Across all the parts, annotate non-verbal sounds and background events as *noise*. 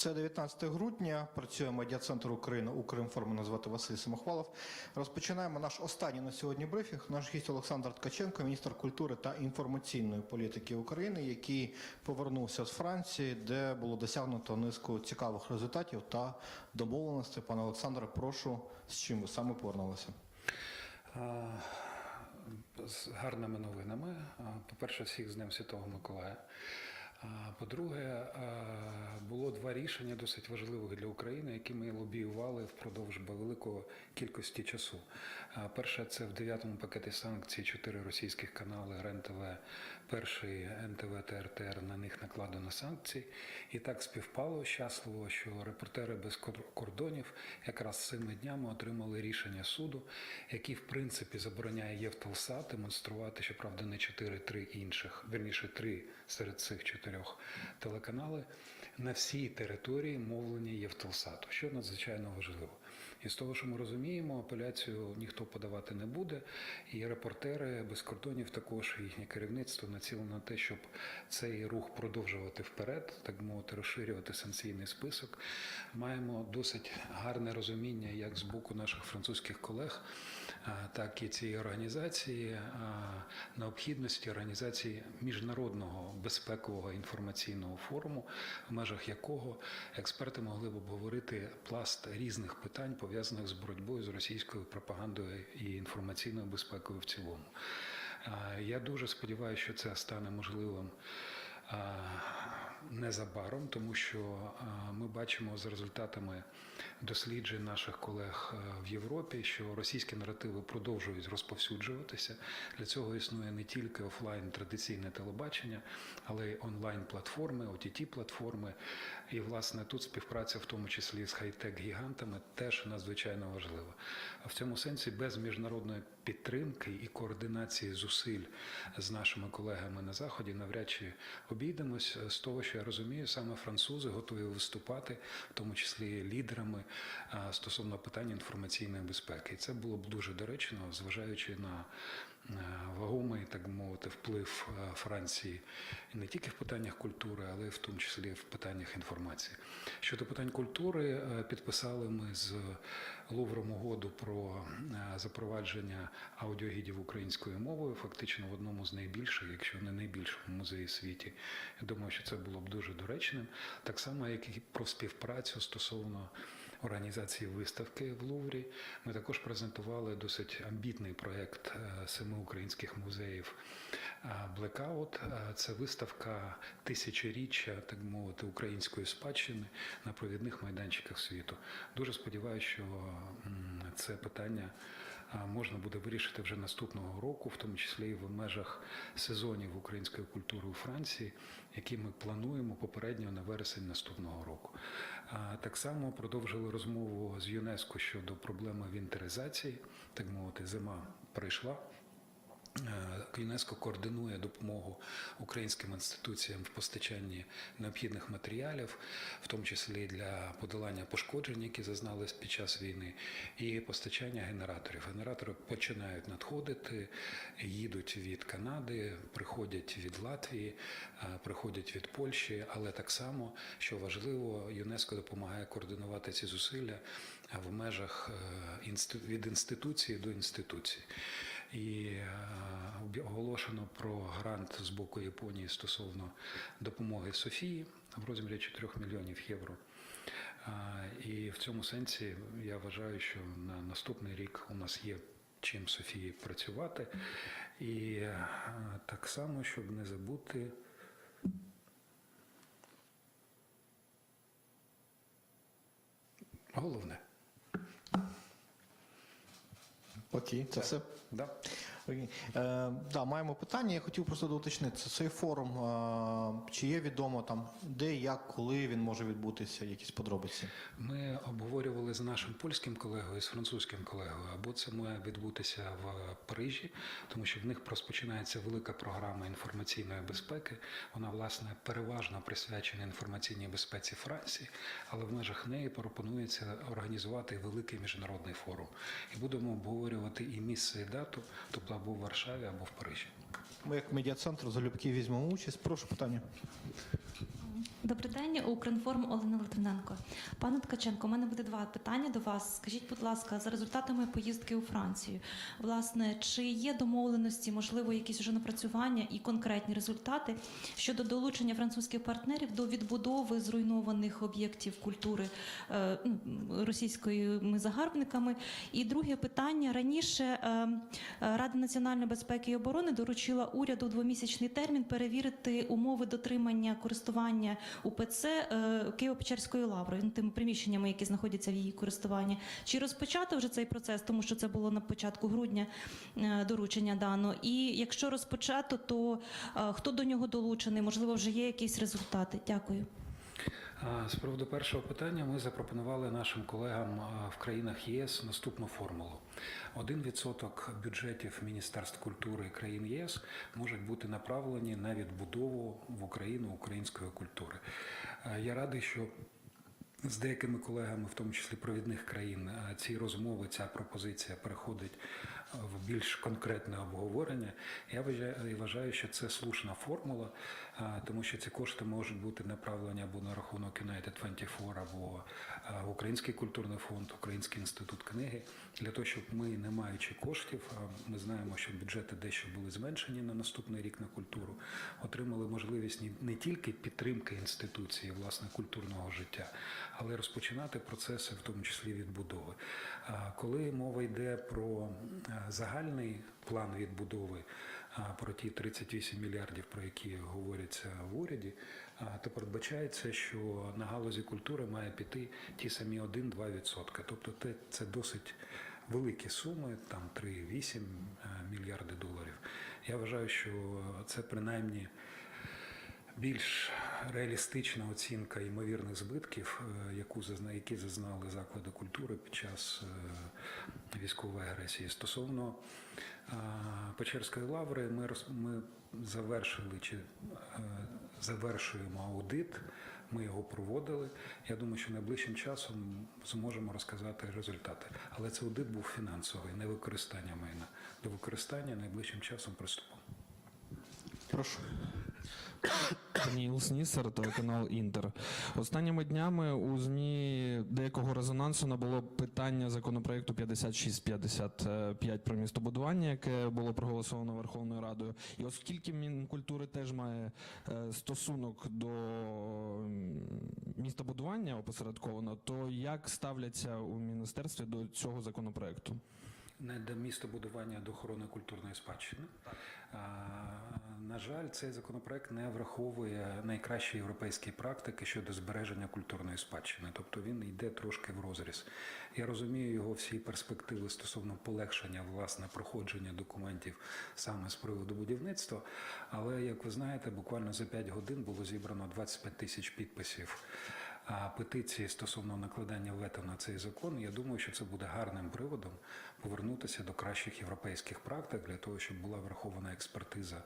Це 19 грудня. Працює медіа-центр України Укрінформ. Мене звати Василь Самохвалов. Розпочинаємо наш останній на сьогодні брифінг. Наш гість Олександр Ткаченко, міністр культури та інформаційної політики України, який повернувся з Франції, де було досягнуто низку цікавих результатів та домовленостей. Пане Олександре, прошу з чим ви саме повернулися? З гарними новинами. По-перше, всіх з Днем Святого Миколая. По-друге, було два рішення досить важливих для України, які ми лобіювали впродовж великої кількості часу. Перше, це в дев'ятому пакеті санкцій чотири російських канали РЕН-ТВ, перший НТВ та РТР, на них накладено санкції. І так співпало щасливо, що репортери без кор- кордонів якраз цими днями отримали рішення суду, який в принципі забороняє Євтелсат демонструвати, щоправда, не чотири, три інших, верніше три серед цих чотирьох телеканали на всій території мовлення Євтелсату, що надзвичайно важливо. І з того, що ми розуміємо, апеляцію ніхто подавати не буде, і репортери без кордонів також їхнє керівництво націлено на те, щоб цей рух продовжувати вперед, так мовити, розширювати санкційний список. Маємо досить гарне розуміння як з боку наших французьких колег, так і цієї організації необхідності організації міжнародного безпекового інформаційного форуму, в межах якого експерти могли б обговорити пласт різних питань, пов'язаних з боротьбою з російською пропагандою і інформаційною безпекою в цілому. Я дуже сподіваюся, що це стане можливим незабаром, тому що ми бачимо за результатами досліджень наших колег в Європі, що російські наративи продовжують розповсюджуватися. Для цього існує не тільки офлайн традиційне телебачення, але й онлайн платформи, ott платформи. І власне тут співпраця, в тому числі з хай-тек гігантами, теж надзвичайно важлива. В цьому сенсі без міжнародної підтримки і координації зусиль з нашими колегами на заході навряд чи обійдемось. З того, що я розумію, саме французи готові виступати, в тому числі лідерами стосовно питань інформаційної безпеки. І це було б дуже доречно, зважаючи на е, вагомий, так би мовити, вплив е, Франції не тільки в питаннях культури, але й в тому числі в питаннях інформації. Щодо питань культури, е, підписали ми з Лувром угоду про е, запровадження аудіогідів українською мовою, фактично в одному з найбільших, якщо не найбільшому музеї світі. Я думаю, що це було б дуже доречним. Так само, як і про співпрацю стосовно організації виставки в Луврі. Ми також презентували досить амбітний проєкт е, семи українських музеїв Блекаут. Blackout. Е, Це виставка тисячоріччя, так мовити, української спадщини на провідних майданчиках світу. Дуже сподіваюся, що це питання можна буде вирішити вже наступного року, в тому числі і в межах сезонів української культури у Франції, які ми плануємо попередньо на вересень наступного року. Так само продовжили розмову з ЮНЕСКО щодо проблеми вінтеризації, так мовити, зима прийшла. Е, ЮНЕСКО координує допомогу українським інституціям в постачанні необхідних матеріалів, в тому числі для подолання пошкоджень, які зазнали під час війни, і постачання генераторів. Генератори починають надходити, їдуть від Канади, приходять від Латвії, е, приходять від Польщі, але так само, що важливо, ЮНЕСКО допомагає координувати ці зусилля в межах е, від інституції до інституції. І е, оголошено про грант з боку Японії стосовно допомоги Софії в розмірі 4 мільйонів євро. І в цьому сенсі я вважаю, що на наступний рік у нас є чим Софії працювати. І е, так само, щоб не забути. Головне. Окей, це все. Да. Е, да, маємо питання. Я хотів просто доуточнити. Цей форум, е, чи є відомо там, де, як, коли він може відбутися, якісь подробиці? Ми обговорювали з нашим польським колегою, з французьким колегою, або це має відбутися в Парижі, тому що в них розпочинається велика програма інформаційної безпеки. Вона, власне, переважно присвячена інформаційній безпеці Франції, але в межах неї пропонується організувати великий міжнародний форум. І будемо обговорювати і місце, і дату, тобто або в Варшаві, або в Парижі. Ми як медіа-центр залюбки візьмемо участь. Прошу питання. Добрий день, Укрінформ Олена Литвиненко. Пане Ткаченко, у мене буде два питання до вас. Скажіть, будь ласка, за результатами поїздки у Францію, власне, чи є домовленості, можливо, якісь вже напрацювання і конкретні результати щодо долучення французьких партнерів до відбудови зруйнованих об'єктів культури е, ну, російськими загарбниками? І друге питання раніше е, Рада національної безпеки і оборони доручила уряду двомісячний термін перевірити умови дотримання користування УПЦ е, Києво-Печерської лаврою, ну, тими приміщеннями, які знаходяться в її користуванні. Чи розпочато вже цей процес, тому що це було на початку грудня е, доручення дано? І якщо розпочато, то е, хто до нього долучений? Можливо, вже є якісь результати? Дякую. З приводу першого питання ми запропонували нашим колегам в країнах ЄС наступну формулу: 1% бюджетів Міністерств культури країн ЄС можуть бути направлені на відбудову в Україну української культури. Я радий, що з деякими колегами, в тому числі провідних країн, ці розмови, ця пропозиція переходить в більш конкретне обговорення. Я вважаю, що це слушна формула, тому що ці кошти можуть бути направлені або на рахунок United 24, або в Український культурний фонд, Український інститут книги, для того, щоб ми, не маючи коштів, ми знаємо, що бюджети дещо були зменшені на наступний рік на культуру, отримали можливість не тільки підтримки інституції, власне, культурного життя, але розпочинати процеси, в тому числі відбудови. Коли мова йде про е, загальний план відбудови, про ті 38 мільярдів, про які говоряться в уряді, то передбачається, що на галузі культури має піти ті самі 1-2%. Тобто це досить великі суми, там 3-8 е, мільярди доларів. Я вважаю, що це принаймні більш реалістична оцінка ймовірних збитків, е, яку які зазнали заклади культури під час е, військової агресії. Стосовно е, Печерської лаври, ми, ми завершили чи завершуємо аудит. Ми його проводили. Я думаю, що найближчим часом зможемо розказати результати. Але це аудит був фінансовий, не використання майна. До використання найближчим часом приступимо. Прошу. Даніл Снісер, телеканал Інтер. Останніми днями у ЗМІ деякого резонансу набуло питання законопроекту 5655 про містобудування, яке було проголосовано Верховною Радою. І оскільки Мінкультури теж має е, стосунок до містобудування опосередковано, то як ставляться у міністерстві до цього законопроекту? Не до містобудування до охорони культурної спадщини. А, на жаль, цей законопроект не враховує найкращі європейські практики щодо збереження культурної спадщини, тобто він йде трошки в розріз. Я розумію його всі перспективи стосовно полегшення власне проходження документів саме з приводу будівництва. Але як ви знаєте, буквально за 5 годин було зібрано 25 тисяч підписів петиції стосовно накладання вето на цей закон, я думаю, що це буде гарним приводом повернутися до кращих європейських практик для того, щоб була врахована експертиза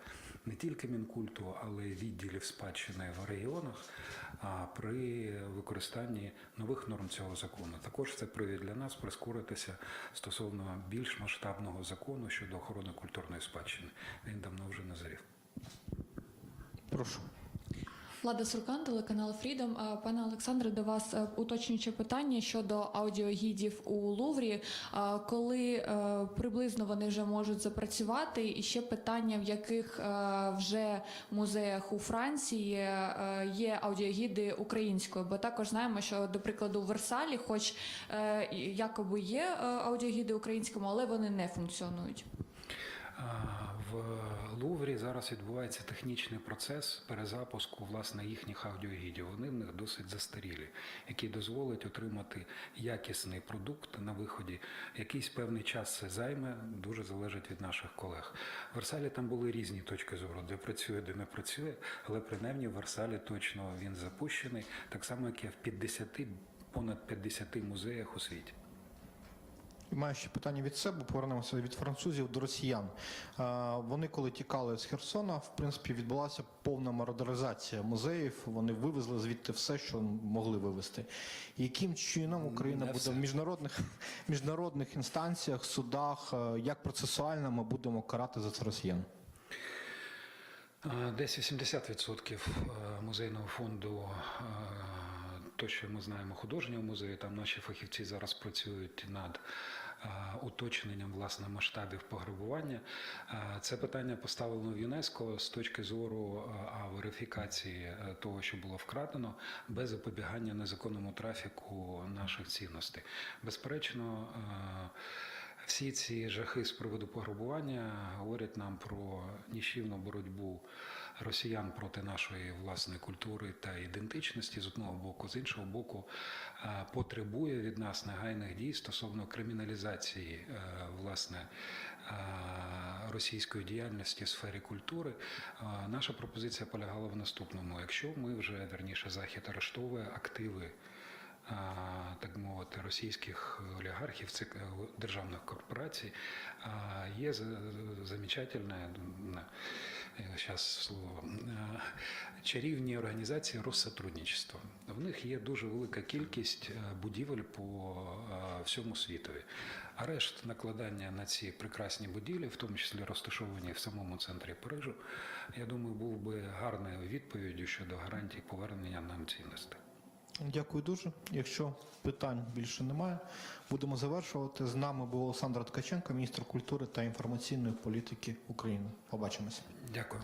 не тільки мінкульту, але й відділів спадщини в регіонах а, при використанні нових норм цього закону. Також це привід для нас прискоритися стосовно більш масштабного закону щодо охорони культурної спадщини. Він давно вже назрів. Прошу. Влада Суркан, телеканал Фрідом. Пане Олександре, до вас е, уточнююче питання щодо аудіогідів у Луврі. Коли е, приблизно вони вже можуть запрацювати? І ще питання, в яких е, вже музеях у Франції є аудіогіди українською? Бо також знаємо, що, до прикладу, в Версалі, хоч якоби є аудіогіди українському, але вони не функціонують. В Луврі зараз відбувається технічний процес перезапуску власне їхніх аудіогідів. Вони в них досить застарілі, який дозволить отримати якісний продукт на виході. Якийсь певний час це займе, дуже залежить від наших колег. В Версалі там були різні точки зору, де працює, де не працює, але принаймні в Версалі точно він запущений, так само як і в 50, понад 50 музеях у світі. І Маю ще питання від себе. Повернемося від французів до росіян. Вони, коли тікали з Херсона, в принципі, відбулася повна мародеризація музеїв. Вони вивезли звідти все, що могли вивезти. Яким чином Україна Не буде все. в міжнародних *laughs* міжнародних інстанціях, судах, як процесуально ми будемо карати за це росіян? Десь 80% е, музейного фонду, е, то, що ми знаємо художнього музею, там наші фахівці зараз працюють над уточненням власне масштабів пограбування. Це питання поставлено в ЮНЕСКО з точки зору а, верифікації е, того, що було вкрадено, без запобігання незаконному трафіку наших цінностей. Безперечно. всі ці жахи з приводу пограбування говорять нам про ніщівну боротьбу росіян проти нашої власної культури та ідентичності з одного боку, з іншого боку, е, потребує від нас негайних дій стосовно криміналізації е, власне е, російської діяльності в сфері культури. Наша пропозиція полягала в наступному: якщо ми вже верніше захід арештовує активи так мовити, російських олігархів, цих державних корпорацій, є за- замечательне, зараз слово, а, чарівні організації Россотрудничества. В них є дуже велика кількість е, будівель по е, всьому світові. Арешт накладання на ці прекрасні будівлі, в тому числі розташовані в самому центрі Парижу, я думаю, був би гарною відповіддю щодо гарантій повернення нам цінностей. Дякую дуже. Якщо питань більше немає, будемо завершувати. З нами був Олександр Ткаченко, міністр культури та інформаційної політики України. Побачимось. Дякую.